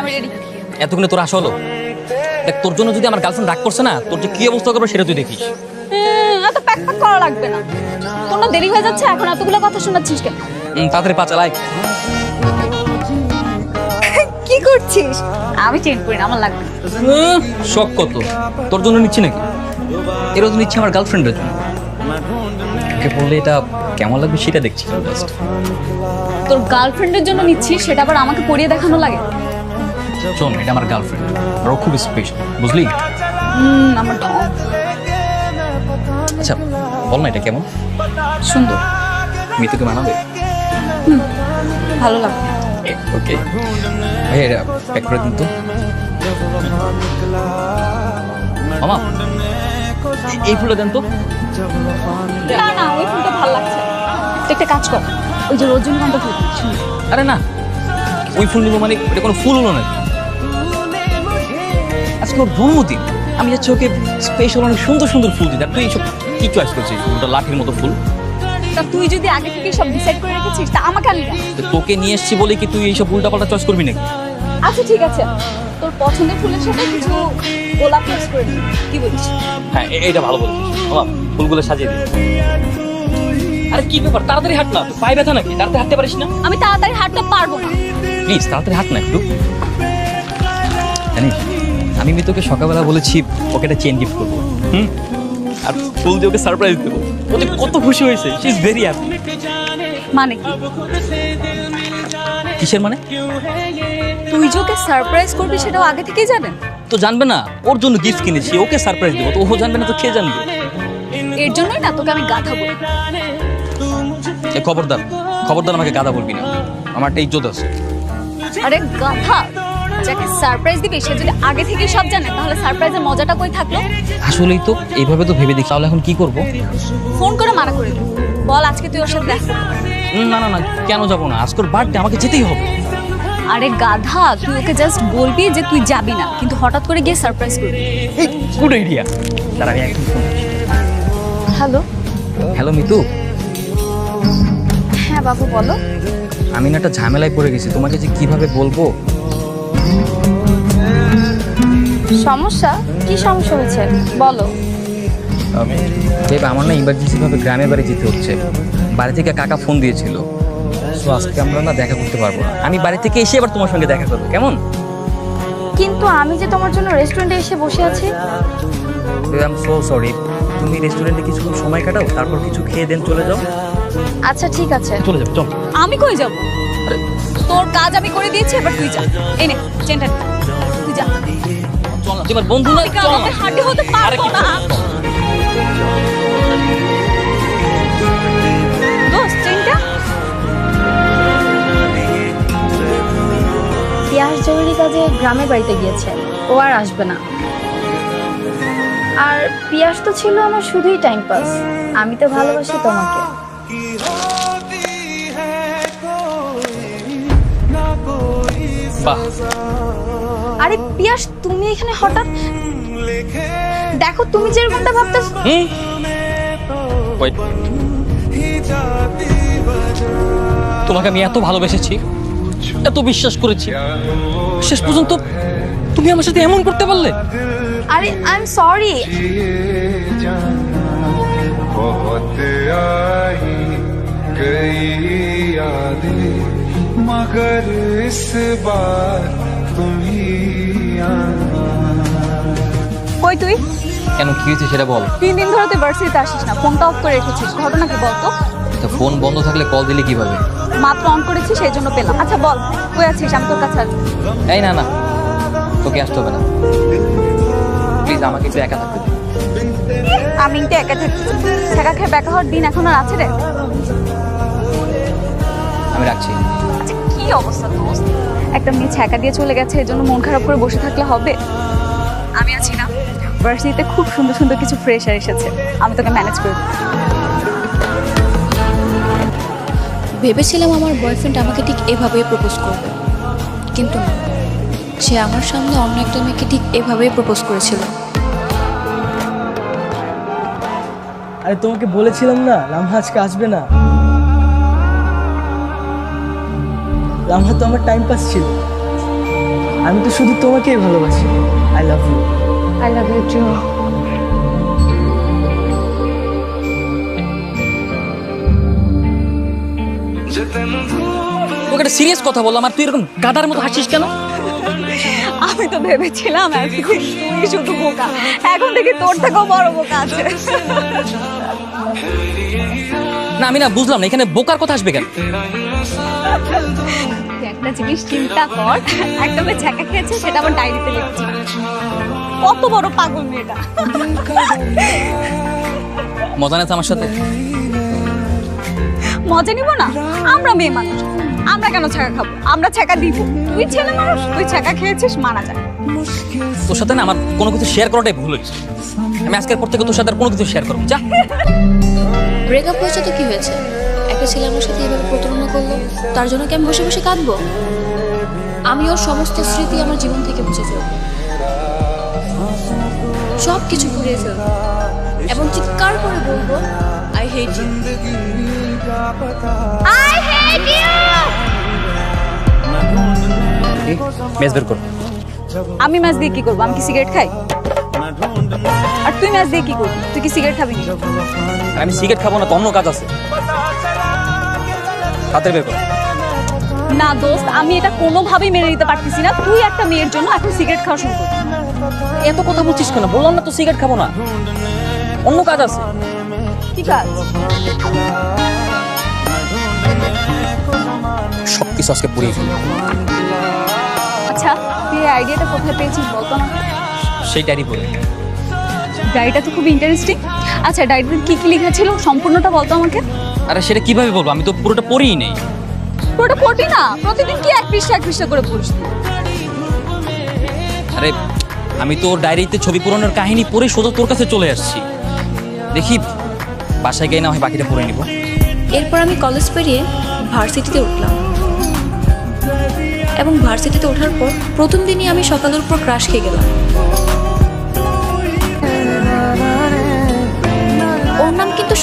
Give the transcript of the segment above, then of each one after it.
আমি রেডি এতক্ষণে তোর আসা হলো? দেখ তোর জন্য যদি আমার গার্লফ্রেন্ড রাগ করছে না তোর যে কি অবস্থা করবে সেটা তুই দেখিস। এত প্যাক প্যাক করা লাগবে না। তোর না দেরি হয়ে যাচ্ছে এখন এতগুলো কথা শোনাচ্ছিস কেন? তাড়াতাড়ি পা চালাই। কি করছিস? আমি চেঞ্জ করি না আমার লাগবে। শখ কত? তোর জন্য নিচ্ছি নাকি? এরও তো নিচ্ছি আমার গার্লফ্রেন্ডের জন্য। ওকে বললে এটা কেমন লাগবে সেটা দেখছি। তোর গার্লফ্রেন্ডের জন্য নিচ্ছিস সেটা আবার আমাকে পরিয়ে দেখানো লাগে? শোন এটা আমার গার্লফ্রেন্ড আর ও খুব স্পেশাল বুঝলি? আমার আচ্ছা বল না এটা কেমন? সুন্দর। মিতুকে মানাবে? ভালো লাগবে ওকে। ভাই এটা প্যাক করে দিন তো। মামা এই ফুলটা দেন তো। না না ওই ফুলটা ভালো লাগছে। একটা কাজ কর। ওই যে রজনীগন্ধা ফুল আরে না ওই ফুল নিবো মানে এটা কোনো ফুল হলো না। আজকে ওর জন্মদিন। আমি যাচ্ছি ওকে স্পেশাল অনেক সুন্দর সুন্দর ফুল আর তুই এইসব কি চয়েস করছিস? ওটা লাঠির মতো ফুল? তা তুই যদি আগে থেকে সব ডিসাইড করে রেখেছিস তা আমাকে আনবি। তোকে নিয়ে এসছি বলে কি তুই এইসব উল্টা পাল্টা চয়েস করবি নাকি? আচ্ছা ঠিক আছে। তোর পছন্দের ফুলের সাথে কিছু গোলাপ মিক্স করে দিই কি বলিস? হ্যাঁ এইটা ভালো বলেছিস। ফুলগুলো সাজিয়ে দিই আরে কি ব্যাপার? তাড়াতাড়ি হাঁট না। পায়ে ব্যথা নাকি? তাড়াতাড়ি হাঁটতে পারিস না? আমি তাড়াতাড়ি হাঁটতে পারব না। প্লিজ তাড়াতাড়ি হাঁট না একটু। জানিস আমি সকালবেলা বলেছি ওকে একটা চেন গিফট করব। হুম? আর ফুল দিয়ে ওকে সারপ্রাইজ দেবো ও যে কত খুশি হয়েছে শি ইজ ভেরি হ্যাপি মানে কি? কিসের মানে? তুই যে ওকে সারপ্রাইজ করবি সেটাও আগে থেকেই জানেন? তো জানবে না ওর জন্য গিফট কিনেছি ওকে সারপ্রাইজ দেবো। তো ও জানবে না তো কে জানবে? এর জন্যই না তোকে আমি গাধা বলি। এ খবরদার খবরদার আমাকে গাদা বলবি না। আমার একটা ইজ্জত আছে। আরে গাধা যাকে সারপ্রাইজ দিবি সে যদি আগে থেকে সব জানে তাহলে সারপ্রাইজের মজাটা কই থাকল? আসলেই তো এইভাবে তো ভেবে দেখি। তাহলে এখন কি করব? ফোন করে মানা করে বল আজকে তুই ওর সাথে দেখা। না না না কেন যাব না? আজকের বার্থডে আমাকে যেতেই হবে। আরে গাধা তুই ওকে জাস্ট বলবি যে তুই যাবি না কিন্তু হঠাৎ করে গিয়ে সারপ্রাইজ করবি। গুড আইডিয়া তার আমি একদম হ্যালো হ্যালো মিতু। হ্যাঁ বাবু বলো। আমি না একটা ঝামেলায় পড়ে গেছি তোমাকে যে কীভাবে বলব? সমস্যা? কি সমস্যা হয়েছে? বলো। দেব আমার না ইমার্জেন্সি ভাবে গ্রামের বাড়ি যেতে হচ্ছে। বাড়ি থেকে কাকা ফোন দিয়েছিল। তো আজকে আমরা না দেখা করতে পারব না। আমি বাড়ি থেকে এসে এবার তোমার সঙ্গে দেখা করব। কেমন? কিন্তু আমি যে তোমার জন্য রেস্টুরেন্টে এসে বসে আছি। আই এম সো সরি তুমি রেস্টুরেন্টে কিছুক্ষণ সময় কাটাও তারপর কিছু খেয়ে দেন চলে যাও। আচ্ছা ঠিক আছে। চলে যাও চল। আমি কই যাব? তোর কাজ আমি করে দিয়েছি এবার তুই যা। এই নে চেনটা নে। তুই যা। চল তোমার বন্ধু না চল না। হাঁটি হতে পারব না। দোস্ত চেনটা পিয়াস জরুরি কাজে গ্রামের বাড়িতে গিয়েছে। ও আর আসবে না। আর পিয়াস তো ছিল আমার শুধুই টাইম পাস আমি তো ভালোবাসি তোমাকে। বাহ। আরে পিয়াস তুমি এখানে হঠাৎ দেখো তুমি যেরকমটা ভাবতেছ হুম Wait. তোমাকে আমি এত ভালোবেসেছি এত বিশ্বাস করেছি শেষ পর্যন্ত তুমি আমার সাথে এমন করতে পারলে আরে আই এম সরি बहुत आई गई यादें मगर इस बार तुम ही आना কই তুই? কেন কি হয়েছে সেটা বল। তিন দিন ধরে তুই ভার্সিটিতে আসিস না ফোনটা অফ করে রেখেছিস ঘটনা কি বলতো তো? ফোন বন্ধ থাকলে কল দিলে কীভাবে? মাত্র অন করেছি সেই জন্য পেলাম। আচ্ছা বল কই আছিস? আমি তোর কাছে আসব এই না না তোকে আসতে হবে না। প্লিজ আমাকে একটু একা থাকতে দে। আমি কিন্তু একা থাকছি ছেঁকা খেয়ে বেকা হওয়ার দিন এখন আর আছে রে। আমি রাখছি। আচ্ছা কি অবস্থা দোস্ত একটা মেয়ে ছ্যাঁকা দিয়ে চলে গেছে এর জন্য মন খারাপ করে বসে থাকলে হবে? আমি আছি না। ভার্সিটিতে খুব সুন্দর সুন্দর কিছু ফ্রেশার এসেছে। আমি তোকে ম্যানেজ করে দেবো। ভেবেছিলাম আমার বয়ফ্রেন্ড আমাকে ঠিক এভাবেই প্রপোজ করবে। কিন্তু না সে আমার সামনে অন্য একটা মেয়েকে ঠিক এভাবেই প্রপোজ করেছিল। আরে তোমাকে বলেছিলাম না লামহা আজকে আসবে না। লামহা তো আমার টাইম পাস ছিল। আমি তো শুধু তোমাকেই ভালোবাসি। I love you I love you too তোকে একটা সিরিয়াস কথা বললাম আর তুই এরকম গাদার মতো হাসিস কেন? আমি তো ভেবেছিলাম তুই শুধু বোকা। এখন থেকে তোর থেকেও বড় বোকা আছে। না আমি না বুঝলাম না এখানে বোকার কথা আসবে কেন? তুই একটা জিনিস চিন্তা কর একটা মেয়ে ছ্যাঁকা খেয়েছে সেটা আমার ডায়েরিতে লিখছি। কত বড় পাগল মেয়েটা। মজা আমার সাথে? মজা নিব না? আমরা মেয়ে মানুষ। আমরা কেন ছ্যাঁকা খাব? আমরা ছ্যাঁকা দিব। তুই ছেলে মানুষ তুই ছ্যাঁকা খেয়েছিস মানা যায়। তোর সাথে না আমার কোনো কিছু শেয়ার করাটাই ভুল হয়েছে। আমি আজকের পর থেকে তোর সাথে আর কোনো কিছু শেয়ার করব যা। ব্রেকআপ হয়েছে তো কি হয়েছে? একটা ছেলে আমার সাথে এভাবে প্রতারণা করল তার জন্য কি আমি বসে বসে কাঁদবো? আমি ওর সমস্ত স্মৃতি আমার জীবন থেকে মুছে ফেলব। সব কিছু ঘুরিয়ে ফেলব। এবং চিৎকার করে বলব I hate you I hate you mace বের কর। আমি মাছ দিয়ে কি করব? আমি কি সিগারেট খাই? আর তুই ম্যাচ দিয়ে কি করবি? তুই কি সিগারেট খাবি আমি সিগারেট খাব না তো অন্য কাজ আছে। হাতে বের কর না দোস্ত আমি এটা কোনোভাবেই মেনে নিতে পারতেছি না। তুই একটা মেয়ের জন্য এখন সিগারেট খাওয়া শুরু করবি এত কথা বলছিস কেন? বললাম না তো সিগারেট খাব না। অন্য কাজ আছে। কি কাজ? সব কিছু আজকে পুড়িয়ে আচ্ছা তুই আইডিয়াটা কোথায় পেয়েছিস বলতো আমাকে? সেই ডায়েরি পড়ে ডায়েরিটা তো খুব ইন্টারেস্টিং আচ্ছা ডায়েরিতে কি কি লেখা ছিল? সম্পূর্ণটা বলতো আমাকে? আরে সেটা কীভাবে বলব? আমি তো পুরোটা পড়িই নেই। পুরোটা পড়ি না? প্রতিদিন কি এক পৃষ্ঠা এক পৃষ্ঠা করে পড়িস আরে আমি তো ডায়েরিতে ছবি পূরণের কাহিনী পড়ে সোজা তোর কাছে চলে আসছি। দেখি বাসায় গিয়ে না হয় বাকিটা পড়ে নিব। এরপর আমি কলেজ পেরিয়ে ভার্সিটিতে উঠলাম। এবং ভার্সিটিতে ওঠার পর প্রথম দিনই আমি সকালের উপর ক্রাশ খেয়ে গেলাম।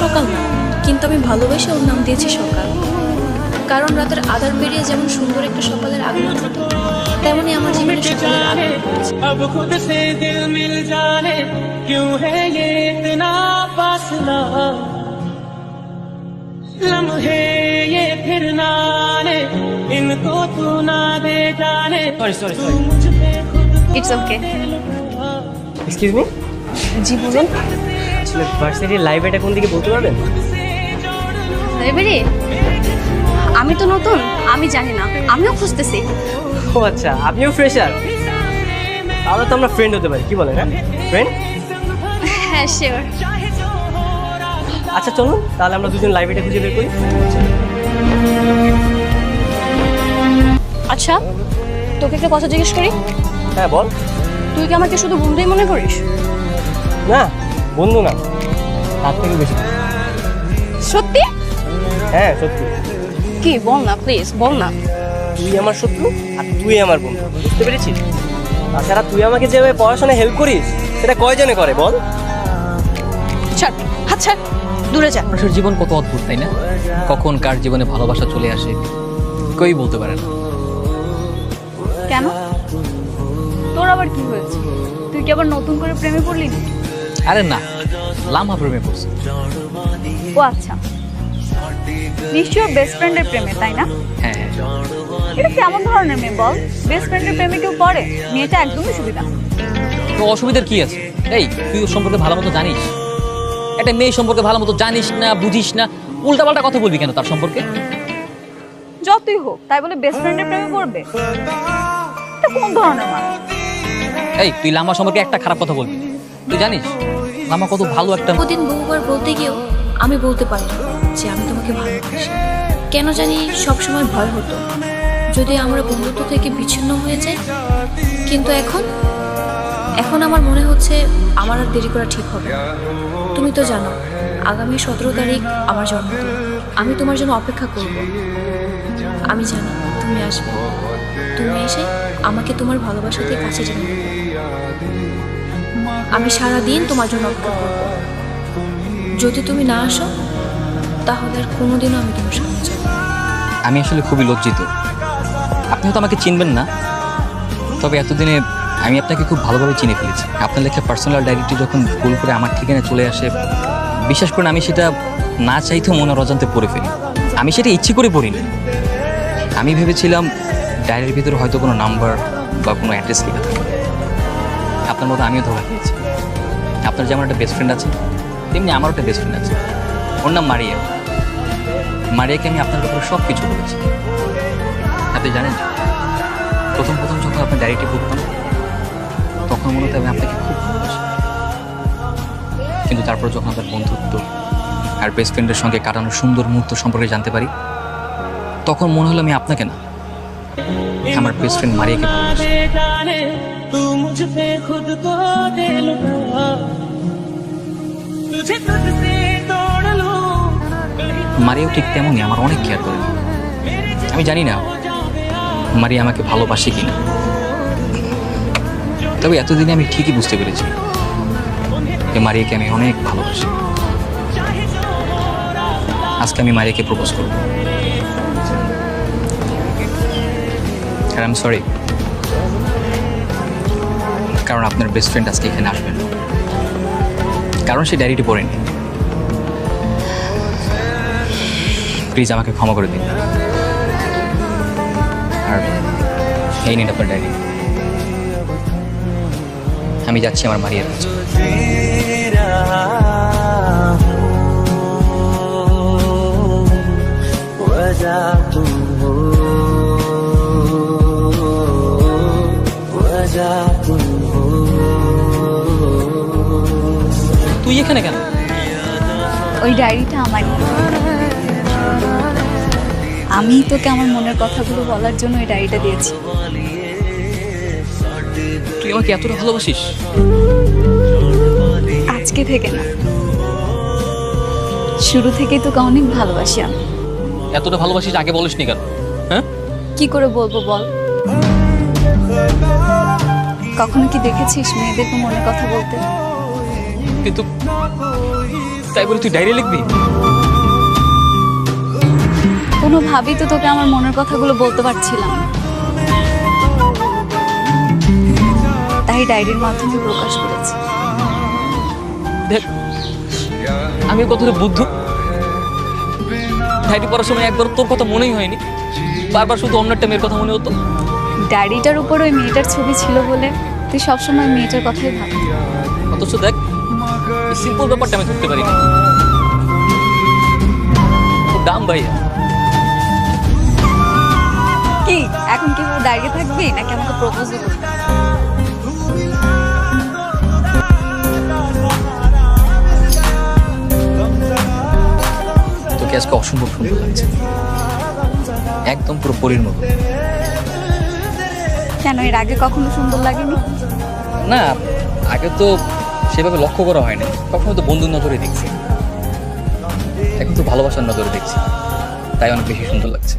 সকাল না কিন্তু আমি ভালোবেসে ওর নাম দিয়েছি সকাল কারণ রাতের আধার পেরিয়ে যেমন সুন্দর একটা সকালের আগমন হতো তেমনই আমার জীবনে সকালের আগমন হয়েছে। अब खुद से दिल मिल जाने क्यों है ये इतना फासला लम्हे ये फिर ना आने इनको तू ना दे जाने সরি সরি সরি मुझ पे खुद ইটস ওকে এক্সকিউজ আসলে ভার্সিটির লাইব্রেরিটা কোন দিকে বলতে পারবেন? লাইব্রেরি আমি তো নতুন আমি জানি না আমিও খুঁজতেছি। ও আচ্ছা আপনিও ফ্রেশার তাহলে তো আমরা ফ্রেন্ড হতে পারি কি বলেন হ্যাঁ? ফ্রেন্ড হ্যাঁ শিওর আচ্ছা চলুন তাহলে আমরা দুজন লাইব্রেরিটা খুঁজে বের করি। আচ্ছা তোকে একটা কথা জিজ্ঞেস করি? হ্যাঁ বল। তুই কি আমাকে শুধু বন্ধুই মনে করিস? না। বন্ধু না তার থেকে বেশি। সত্যি? হ্যাঁ সত্যি। কি বল না প্লিজ বল না। তুই আমার শত্রু আর তুই আমার বন্ধু বুঝতে পেরেছিস? তাছাড়া তুই আমাকে যেভাবে পড়াশোনায় হেল্প করিস সেটা কয়জনে করে বল? ছাড় হাত ছাড় দূরে যা। মানুষের জীবন কত অদ্ভুত তাই না? কখন কার জীবনে ভালোবাসা চলে আসে কেউই বলতে পারে না। কেন? তোর আবার কি হয়েছে? তুই কি আবার নতুন করে প্রেমে পড়লি? না আরে না লামা প্রেমে পড়ছে। ও আচ্ছা। নিশ্চয় বেস্ট ফ্রেন্ডের প্রেমে তাই না? হ্যাঁ হ্যাঁ। এটা কেমন ধরনের মেয়ে বল? বেস্ট ফ্রেন্ডের প্রেমে কেউ পড়ে? মেয়েটা একদমই সুবিধা। তো অসুবিধার কি আছে? এই তুই ওর সম্পর্কে ভালো মতো জানিস? একটা মেয়ে সম্পর্কে ভালো মতো জানিস না বুঝিস না উল্টাপাল্টা কথা বলবি কেন তার সম্পর্কে? যতই হোক তাই বলে বেস্ট ফ্রেন্ডের প্রেমে পড়বে? এটা কোন ধরনের মানুষ? এই তুই লামা সম্পর্কে একটা খারাপ কথা বলবি। তুই জানিস লামা কত ভালো একটা বহুদিন বহুবার বলতে গিয়েও আমি বলতে পারি যে আমি তোমাকে ভালোবাসি। কেন জানি সবসময় ভয় হতো। যদি আমরা বন্ধুত্ব থেকে বিচ্ছিন্ন হয়ে যাই, কিন্তু এখন এখন আমার মনে হচ্ছে আমার আর দেরি করা ঠিক হবে তুমি তো জানো, আগামী সতেরো তারিখ আমার জন্মদিন। আমি তোমার জন্য অপেক্ষা করব। আমি জানি তুমি আসবে। তুমি এসে আমাকে তোমার ভালোবাসাতে কাছে নেবে আমি সারা দিন তোমার জন্য অপেক্ষা করব। যদি তুমি না আসো, তাহলে আর কোনোদিনও আমি তোমার সামনে যাব। আমি আসলে খুবই লজ্জিত। আপনি তো আমাকে চিনবেন না। তবে এতদিনে আমি আপনাকে খুব ভালোভাবে চিনে ফেলেছি। আপনার লেখা পার্সোনাল ডায়েরিটি যখন ভুল করে আমার ঠিকানা চলে আসে, বিশ্বাস করুন, আমি সেটা না চাইতেও মনের অজান্তে পড়ে ফেলি। আমি সেটা ইচ্ছে করে পড়িনি। আমি ভেবেছিলাম ডায়েরির ভিতরে হয়তো কোনো নাম্বার বা কোনো অ্যাড্রেস লেখা থাকে আপনার মতো আমিও ধরা খেয়েছি। আপনার যেমন একটা বেস্ট ফ্রেন্ড আছে, তেমনি আমারও একটা বেস্ট ফ্রেন্ড আছে। ওর নাম মারিয়া। মারিয়াকে আমি আপনার ব্যাপারে সব কিছু বলেছি। আপনি জানেন, প্রথম প্রথম যখন আপনার ডায়রেক্টি বুক করেন, তখন মনে হতো আমি আপনাকে খুব ভালোবাসি। কিন্তু তারপর যখন আপনার বন্ধুত্ব আর বেস্ট ফ্রেন্ডের সঙ্গে কাটানো সুন্দর মুহূর্ত সম্পর্কে জানতে পারি, তখন মনে হলো আমি আপনাকে না, আমার বেস্ট ফ্রেন্ড মারিয়াকে ভালোবাসি। तू मुझ पे खुद को दे लुटा तुझे तुझसे तोड़ लूं कहीं মারিয়াও ঠিক তেমনই আমার অনেক কেয়ার করে আমি জানি না মারিয়া আমাকে ভালোবাসে কিনা তবে এতদিনে আমি ঠিকই বুঝতে পেরেছি যে মারিয়াকে আমি অনেক ভালোবাসি আজকে আমি মারিয়াকে প্রপোজ করব আর আমি সরি কারণ আপনার বেস্ট ফ্রেন্ড আজকে এখানে আসবেন। কারণ সে ডায়েরিটি পড়েনি। প্লিজ আমাকে ক্ষমা করে দিন। আর এই নিন আপনার ডায়েরি আমি যাচ্ছি আমার মারিয়ার কাছে। তুই এখানে কেন? ওই ডায়েরিটা আমারই আমি তোকে আমার মনের কথাগুলো বলার জন্য ওই ডায়েরিটা দিয়েছি। তুই আমাকে এতটা ভালোবাসিস? আজকে থেকে না। শুরু থেকেই তোকে অনেক ভালোবাসি আমি। এতটা ভালোবাসিস আগে বলিসনি কেন? হ্যাঁ? কি করে বলব বল? কখনো কি দেখেছিস মেয়েদেরকে মনের কথা বলতে? কিন্তু তাই বলে তুই ডায়েরি লিখবি? কোনোভাবেই তো তোকে আমার মনের কথাগুলো বলতে পারছিলাম। তাই ডায়েরির মাধ্যমে প্রকাশ করেছি। দেখ আমি কতটা বুদ্ধ। ডায়েরি পড়ার সময় একবার তোর কথা মনেই হয়নি। বারবার শুধু অন্য একটা মেয়ের কথা মনে হতো। ডায়েরিটার উপর ওই মেয়েটার ছবি ছিল বলে তুই সবসময় মেয়েটার কথাই ভাব অথচ দেখ এই সিম্পল ব্যাপারটা আমি ধরতে পারিনি। ওর দাম ভাই কি এখন কীভাবে দাঁড়িয়ে থাকবি? নাকি আমাকে প্রপোজ করবি? তোকে আজকে অসম্ভব সুন্দর লাগছে। একদম পুরো পরীর মতো। কেন এর আগে কখনো সুন্দর লাগেনি? না আগে তো সেভাবে লক্ষ্য করা হয়নি। তখন তো বন্ধুর নজরে দেখছি। এখন তো ভালোবাসার নজরে দেখছি। তাই অনেক বেশি সুন্দর লাগছে।